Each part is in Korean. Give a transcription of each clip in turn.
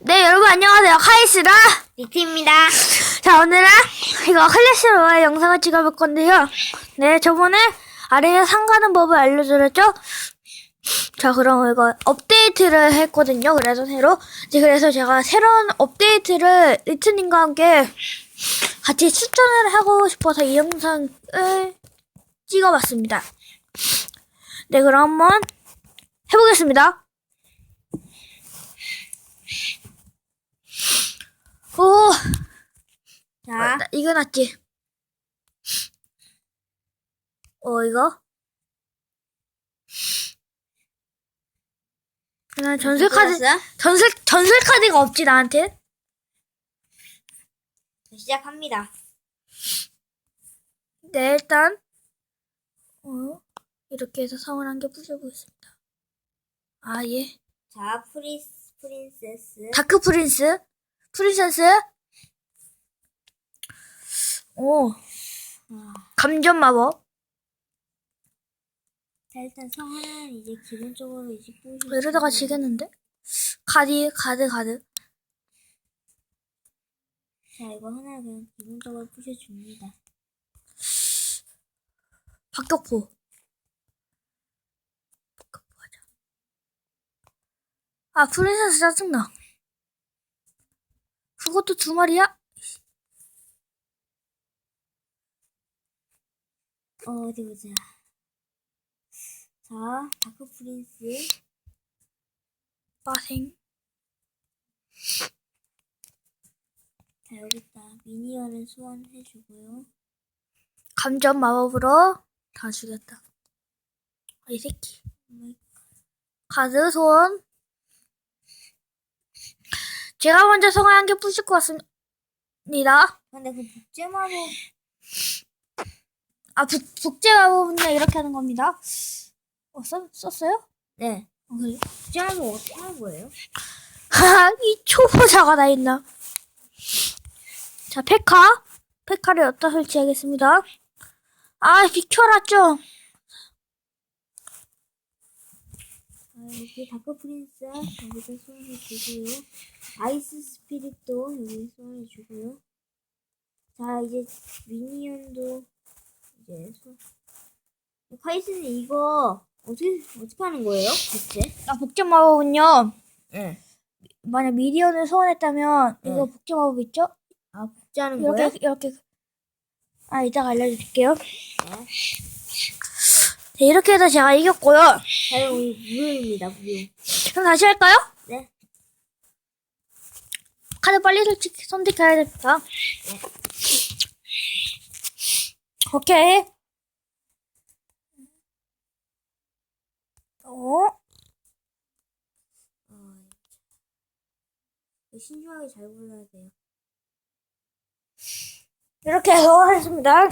네, 여러분 안녕하세요. 카이스다. 리트입니다. 자, 오늘은 이거 클래시로의 영상을 찍어볼 건데요. 네, 저번에 아래에 상가는 법을 알려드렸죠? 자, 그럼 이거 업데이트를 했거든요. 그래서 새로. 이제 그래서 제가 새로운 업데이트를 리트님과 함께 같이 추천을 하고 싶어서 이 영상을 찍어봤습니다. 네, 그럼 한번 해보겠습니다. 오, 자, 나- 이거 낫지? 어, 이거? 난 전설 카드? 전설, 전설 카드가 없지, 나한테. 시작합니다. 네, 일단, 어, 이렇게 해서 성을 한 개 부셔보겠습니다. 아, 예. 자, 프리스, 프린세스. 다크 프린스, 프린세스, 오, 감전 마법. 자, 일단 성 하나는 이제 기본적으로 이제 뿌리. 이러다가 지겠는데? 가디, 가드, 가드. 자, 이거 하나 그냥 기본적으로 부셔줍니다. 박격포. 박격포 하자. 아, 프린세스 짜증나. 그것도 두 마리야? 어, 어디 보자. 자, 다크 프린스. 빠생. 자, 여기다 미니언을 소환해주고요. 감전 마법으로 다 죽였다. 아, 이 새끼. 가드 소원. 제가 먼저 성을 한개 부실 것 같습니다. 근데 그 복제 마법, 아, 북, 북제 마법은요, 이렇게 하는 겁니다. 어, 썼, 썼어요? 네. 어, 그래요? 복제 마법 어떻게 하는 거예요? 하하, 이 초보자가 다 있나? 자, 페카. 페카를 여기다 설치하겠습니다. 아, 비켜라, 좀. 자, 여기 다크 프린스 여기다 소환해 주고요. 아이스 스피릿도 여기 소환해 주고요. 자, 이제 미니언도 이제 소... 카이스는 이거 어떻게 어떻게 하는 거예요? 대체? 아, 복제 마법은요, 네. 만약 미디언을 소환했다면, 이거 네. 복제 마법 있죠? 아 복제하는 이렇게, 거예요? 이렇게. 아, 이따가 알려드릴게요. 네. 네, 이렇게 해서 제가 이겼고요. 자, 여기 무효입니다. 무효. 그럼 다시 할까요? 네. 카드 빨리 설치, 선택해야 됩니다. 오케이. 어? 어, 신중하게 잘 골라야 돼요. 이렇게 해서 했습니다.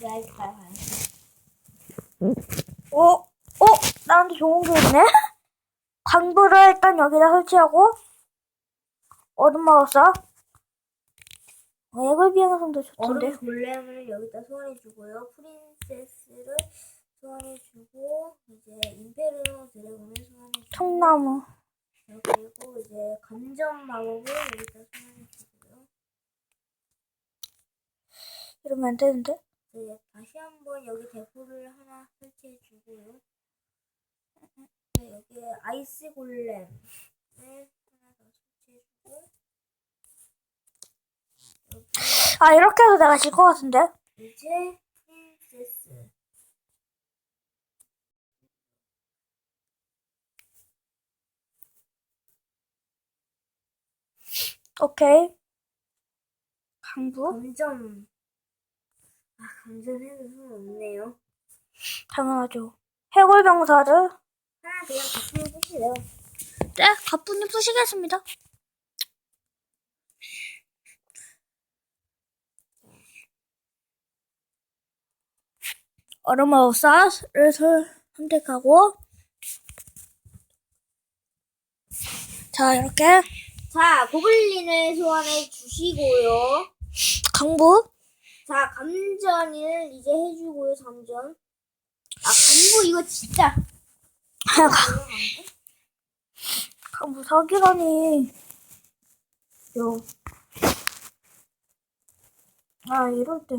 네, 알겠어요. 어? 어? 나한테 좋은 게 있네? 광부를 일단 여기다 설치하고, 얼음마법사. 어, 액을 비행성도 좋던데. 얼음 골렘을 여기다 소환해주고요. 프린세스를 소환해주고 이제 임페르노 드래곤을 소환해주고 통나무. 그리고 이제 감전 마법을 여기다 소환해주고요. 이러면 안 되는데? 이제 다시 한번 여기 대포를 하나 설치해 주고요. 네, 여기 아이스 골렘을 하나 더 설치해 주고 여기 아, 이렇게 해서 내가 질 것 같은데? 이제 프린세스 오케이. 강부? 감전 아 감전해도 소용없네요. 당연하죠. 해골병사를, 하나 그냥 같이 해보시래요. 네, 가뿐히 푸시겠습니다. 얼음마법사를 설- 선택하고, 자, 이렇게, 자 고블린을 소환해 주시고요. 강부, 자 감전을 이제 해주고요. 감전. 아 강부 이거 진짜. 강부 사기라니. 요. 아, 이럴 때.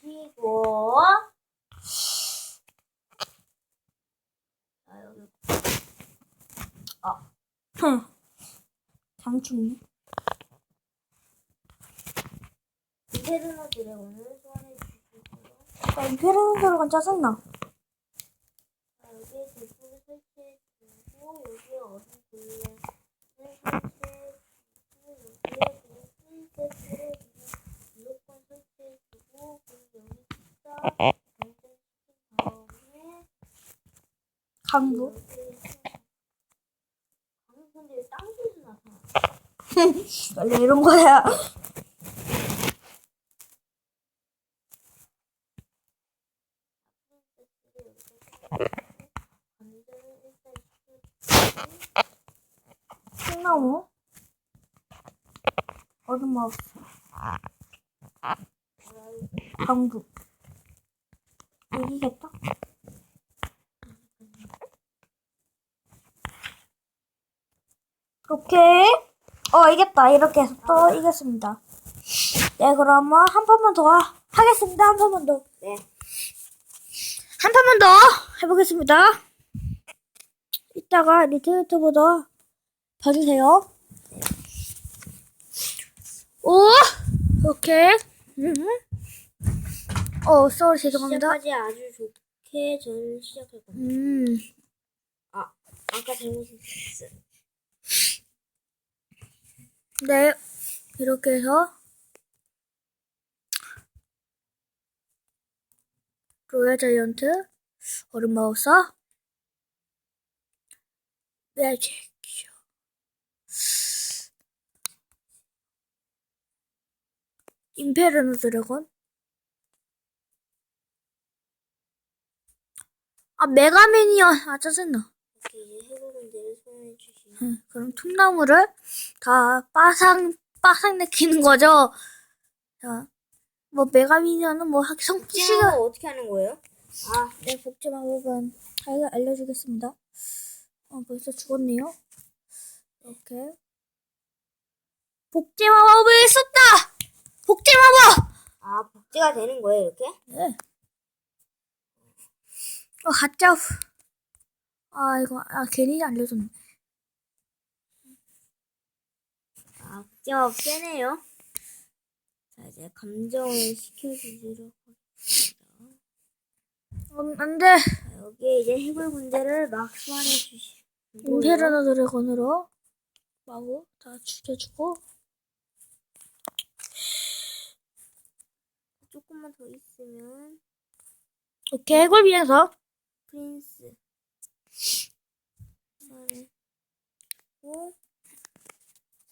그리고 자 여기 흥. 장충네. 이테르노 드래곤을 소환해 주시고요. 아, 임페르노 드래곤 짜증나. 자, 여기에 대포를 설치해 주고 여기에 얼음 굴레를 설치해 주고 여기에 그냥 프린세스를 무조건 설치해 주고 그리고 여기 딱 결정시킨 다음에 강부. 강선들이 땅에서 나타나. 원래 이런 거야. 콩나무. 얼음 마우스. 강부. 이기겠다. 오케이. 어, 이겼다. 이렇게 해서 또 이겼습니다. 네, 그러면 한 판만 더 하- 하겠습니다. 한 판만 더. 네. 한 판만 더 해보겠습니다. 이따가 리틀 유튜브도 봐주세요. 오! 오케이. 음. 어, 쏘리 죄송합니다. 시작까지 아주 좋게 저는 시작할 겁니다. 음. 아, 아까 잘못했어. 네. 이렇게 해서 로얄 자이언트? 얼음 마우스 매직쇼 임페르노 드래곤? 아 메가미니언 아 짜증나. 응, 그럼 통나무를 다 빠상 빠상 내키는 거죠. 자, 뭐 메가미니언은 뭐 학- 성씨가 시가 어떻게 하는 거예요? 아, 네 복제 방법은 자기가 알려주겠습니다. 어 벌써 죽었네요. 이렇게 복제 마법을 썼다. 복제 마법. 아 복제가 되는 거예요 이렇게? 네. 어 가짜. 후- 아 이거 아 괜히 알려줬네. 아 복제가 세네요. 자 이제 감정을 시켜주도록 하겠습니다. 어, 안돼. 자, 여기에 이제 해골군대를 막 소환해 주시고 임페르노 드래곤으로 마구 다 죽여주고. 조금만 더 있으면 오케이 해골 비행서. 프린스. 소환하고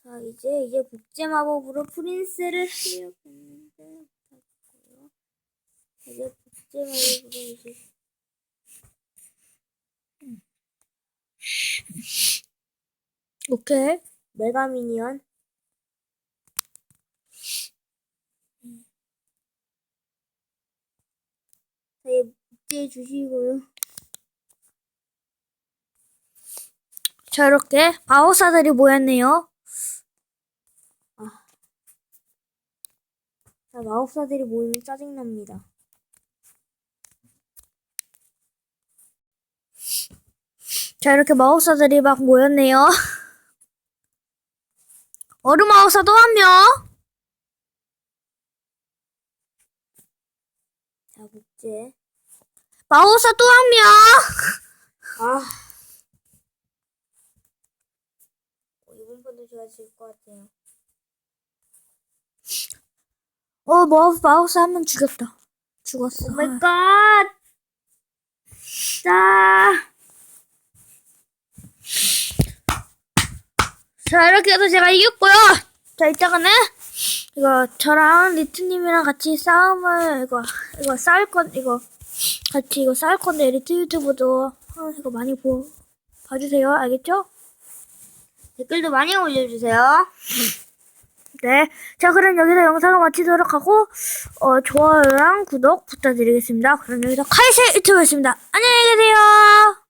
자 이제 이제 복제 마법으로 프린스를 하려겠는데 됐고요. 이제 복제 마법으로 이제 오케이 메가 미니언 자, 얘 복제해 주시고요. 자 이렇게 마법사들이 모였네요 자, 마법사들이 모이면 짜증납니다. 자 이렇게 마법사들이 막 모였네요 얼음 마법사 또 한 명 자, 복제. 마법사 또 한 명 아. 어, 이번 판도 제가 질 것 같아요. 어 마법, 마법사 한명 죽였다. 죽었어. 오 마이 갓! 자, 자 이렇게 해서 제가 이겼고요. 자 이따가는 이거 저랑 리트님이랑 같이 싸움을 이거 이거 싸울 건 이거 같이 이거 싸울 건데 리트 유튜브도 어, 이거 많이 보 봐주세요. 알겠죠? 댓글도 많이 올려주세요. 네. 자, 그럼 여기서 영상을 마치도록 하고, 어, 좋아요랑 구독 부탁드리겠습니다. 그럼 여기서 카이세 유튜브였습니다. 안녕히 계세요!